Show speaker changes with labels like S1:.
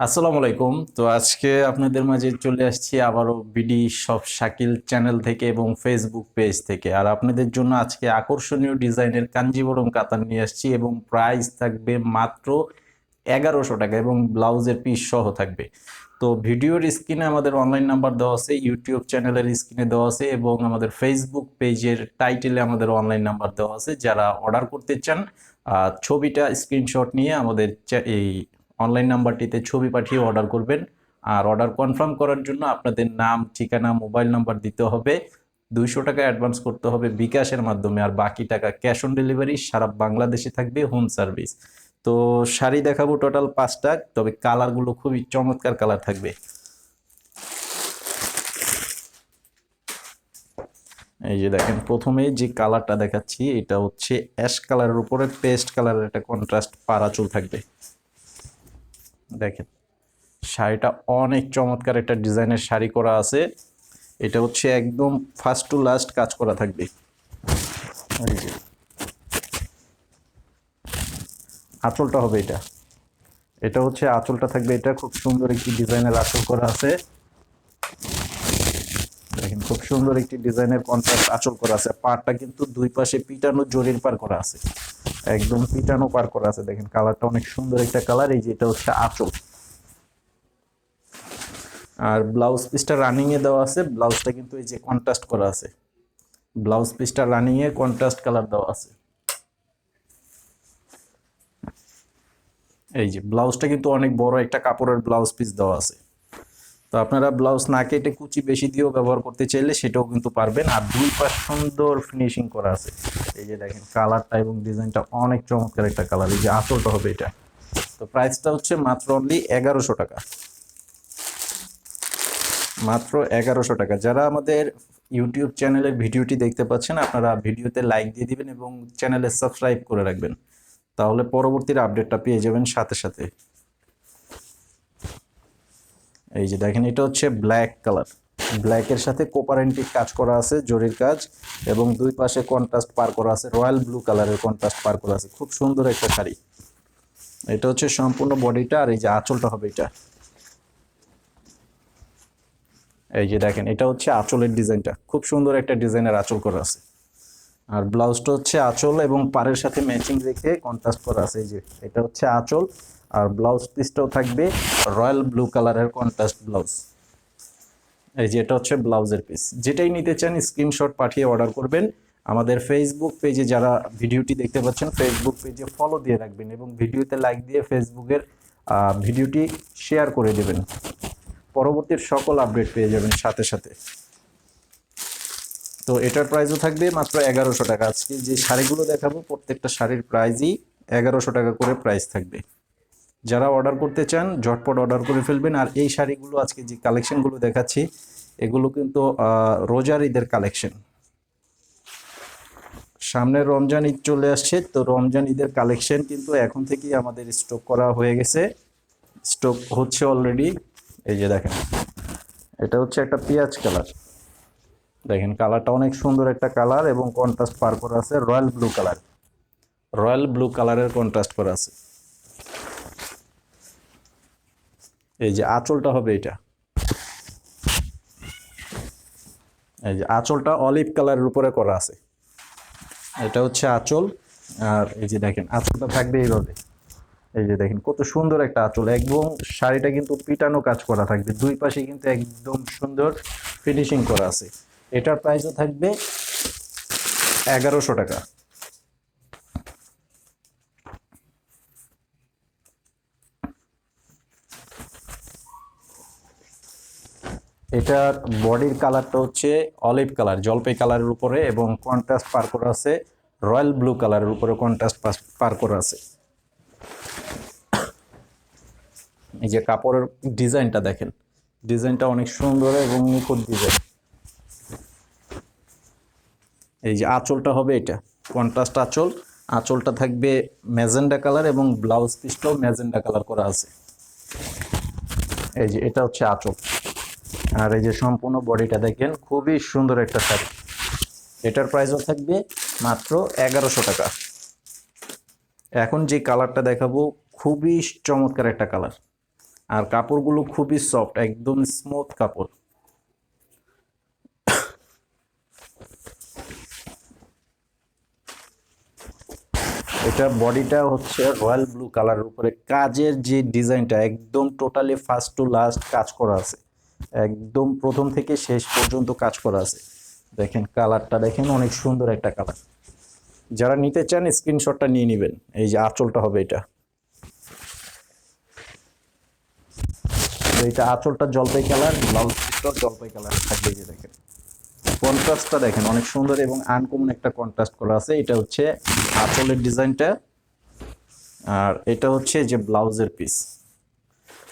S1: আসসালামু আলাইকুম। তো আজকে আপনাদের মাঝে চলে আসছি আবারও বিডি সব শাকিল চ্যানেল থেকে এবং ফেসবুক পেজ থেকে। আর আপনাদের জন্য আজকে আকর্ষণীয় ডিজাইনের কাঞ্জিবরম কাতান নিয়ে আসছি এবং প্রাইস থাকবে মাত্র এগারোশো টাকা এবং ব্লাউজের পিস সহ থাকবে। তো ভিডিওর স্ক্রিনে আমাদের অনলাইন নাম্বার দেওয়া আছে ইউটিউব চ্যানেলের স্ক্রিনে দেওয়া আছে এবং আমাদের ফেসবুক পেজের টাইটেলে আমাদের অনলাইন নাম্বার দেওয়া আছে। যারা অর্ডার করতে চান ছবিটা স্ক্রিনশট নিয়ে আমাদের এই অনলাইন নাম্বারটিতে ছবি পাঠিয়ে অর্ডার করবেন। আর অর্ডার কনফার্ম করার জন্য আপনাদের নাম, ঠিকানা মোবাইল নাম্বার দিতে হবে। দুইশো টাকা অ্যাডভান্স করতে হবে বিকাশের মাধ্যমে। আর বাকি টাকা ক্যাশ অন ডেলিভারি সারা বাংলাদেশে থাকবে হোম সার্ভিস তো শাড়ি দেখাবো টোটাল পাঁচটা, তবে কালারগুলো খুবই চমৎকার কালার থাকবে। এই যে দেখেন, প্রথমে যে কালারটা দেখাচ্ছি, এটা হচ্ছে অ্যাশ কালারের উপরে পেস্ট কালারের একটা কন্ট্রাস্ট পারাচুল থাকবে। দেখেন, শাড়িটা অনেক চমৎকার একটা ডিজাইনের শাড়ি করা আছে। এটা হচ্ছে একদম ফার্স্ট টু লাস্ট কাজ করা থাকবে। আঁচলটা হবে এটা। এটা হচ্ছে আঁচলটা থাকবে, এটা খুব সুন্দর একটি ডিজাইনের আঁচল করা আছে। খুব সুন্দর একটি ডিজাইনের কন্ট্রাস্ট আঁচল করা আছে। পাড়টা কিন্তু দুই পাশে পিটানো জরির পার করা আছে। একদম পিটানো পার করা আছে। দেখেন, কালারটা অনেক সুন্দর একটা কালার। এই যে এটা হচ্ছে আঁচল। আর ব্লাউজ পিসটা রানিং এ দেওয়া আছে। ব্লাউজটা কিন্তু এই যে কন্ট্রাস্ট করা আছে। ব্লাউজ পিসটা রানিং এ কন্ট্রাস্ট কালার দেওয়া আছে। এই যে, ব্লাউজটা কিন্তু অনেক বড় একটা কাপড়ের ব্লাউজ পিস দেওয়া আছে। তো আপনারা ব্লাউজ না কেটে কুচি বেশি দিয়েও ব্যবহার করতে চাইলে সেটাও কিন্তু পারবেন। আর দুই পাশ সুন্দর ফিনিশিং করা আছে। এই যে দেখেন, কালারটা এবং ডিজাইনটা অনেক চমৎকার একটা কালার। এই যে আঁচলটা হবে এটা। তো প্রাইসটা হচ্ছে মাত্র অনলি এগারোশো টাকা। মাত্র এগারোশো টাকা। যারা আমাদের ইউটিউব চ্যানেলের ভিডিওটি দেখতে পাচ্ছেন, আপনারা ভিডিওতে লাইক দিয়ে দিবেন এবং চ্যানেলে সাবস্ক্রাইব করে রাখবেন। তাহলে পরবর্তীর আপডেটটা পেয়ে যাবেন সাথে সাথে। এই যে দেখেন, এটা হচ্ছে ব্ল্যাক কালার ব্ল্যাকের সাথে কোপারেন্টিক কাজ করা আছে, জরির কাজ, এবং দুই পাশে কন্ট্রাস্ট পার করা আছে রয়্যাল ব্লু কালারের কন্ট্রাস্ট পার করা আছে। খুব সুন্দর একটা শাড়ি। এটা হচ্ছে সম্পূর্ণ বডিটা আর এই যে আঁচলটা হবে এটা। এই যে দেখেন, এটা হচ্ছে আঁচলের ডিজাইনটা। খুব সুন্দর একটা ডিজাইনের আঁচল করা আছে। আর ব্লাউজটা হচ্ছে আঁচল এবং পাড়ের সাথে ম্যাচিং রেখে কন্ট্রাস্ট করা আছে। এই যে, এটা হচ্ছে আঁচল। আর ব্লাউজ পিসটাও থাকবে রয়্যাল ব্লু কালারের কন্ট্রাস্ট ব্লাউজ। এই যে এটা হচ্ছে ব্লাউজের পিস যেটাই নিতে চান স্ক্রিনশট পাঠিয়ে অর্ডার করবেন। আমাদের ফেসবুক পেজে যারা ভিডিওটি দেখতে পাচ্ছেন ফেসবুক পেজে ফলো দিয়ে রাখবেন এবং ভিডিওতে লাইক দিয়ে ফেসবুকের ভিডিওটি শেয়ার করে দেবেন। পরবর্তীর সকল আপডেট পেয়ে যাবেন সাথে সাথে। তো এটার প্রাইসও থাকবে মাত্র এগারোশো টাকা। আজকে যে শাড়িগুলো দেখাবো, প্রত্যেকটা শাড়ির প্রাইজই এগারোশো টাকা করে প্রাইস থাকবে। যারা অর্ডার করতে চান, ঝটপট অর্ডার করে ফেলবেন। আর এই শাড়িগুলো, আজকে যে কালেকশনগুলো দেখাচ্ছি, এগুলো কিন্তু রোজার ঈদের কালেকশন সামনে রমজান ঈদ চলে আসছে, তো রমজান ঈদের কালেকশন কিন্তু এখন থেকেই আমাদের স্টক করা হয়ে গেছে। স্টক হচ্ছে অলরেডি এই যে দেখেন, এটা হচ্ছে একটা পেঁয়াজ কালার দেখেন কালারটা অনেক সুন্দর একটা কালার এবং কন্ট্রাস্ট পার করা আছে royal blue colour royal blue কালারের কন্ট্রাস্ট করা আছে। এই যে আঁচলটা হবে এটা। এই যে আঁচলটা অলিভ কালারের উপরে করা আছে। এটা হচ্ছে আঁচল। আর এই যে দেখেন, আঁচলটা থাকবে এইভাবে। এই যে দেখেন, কত সুন্দর একটা আঁচল। একদম শাড়িটা কিন্তু পিটানো কাজ করা থাকবে। দুই পাশে কিন্তু একদম সুন্দর ফিনিশিং করা আছে। এটার প্রাইসও থাকবে এগারোশো টাকা। এটার বডির কালারটা হচ্ছে অলিভ কালার, জলপাই কালারের উপরে এবং কন্ট্রাস্ট পার করা আছে, রয়্যাল ব্লু কালারের উপরে কন্ট্রাস্ট পার করা আছে। এই যে কাপড়ের ডিজাইনটা দেখেন, ডিজাইনটা অনেক সুন্দর এবং নিখুঁত ডিজাইন। এই যে আঁচলটা হবে এটা কন্ট্রাস্ট আঁচল, আঁচলটা থাকবে ম্যাজেন্ডা কালার এবং ব্লাউজ পিসটাও ম্যাজেন্ডা কালার করা আছে। এই যে এটা হচ্ছে আঁচল। আর এই যে সম্পূর্ণ বডিটা দেখেন, খুবই সুন্দর একটা শাড়ি। এটার প্রাইসও থাকবে মাত্র এগারোশো টাকা। এখন যে কালারটা দেখাবো, খুবই চমৎকার একটা কালার আর কাপড়গুলো খুবই সফট একদম স্মুথ কাপড়। এটা বডিটা হচ্ছে রয়্যাল ব্লু কালারের উপরে। কাজের যে ডিজাইনটা একদম টোটালি ফার্স্ট টু লাস্ট কাজ করা আছে। একদম প্রথম থেকে শেষ পর্যন্ত কাজ করা আছে। দেখেন, কালারটা দেখেন, অনেক সুন্দর একটা কালার। যারা নিতে চান, স্ক্রিনশটটা নিয়ে নেবেন। এই যে আঁচলটা হবে এটা। এটা আঁচলটা জলপাই কালার পিসটাও জলপাই কালার থাকবে যে দেখেন। কন্ট্রাস্টটা দেখেন, অনেক সুন্দর এবং আনকমন একটা কন্ট্রাস্ট করা আছে। এটা হচ্ছে আঁচলের ডিজাইনটা। আর এটা হচ্ছে যে ব্লাউজের পিস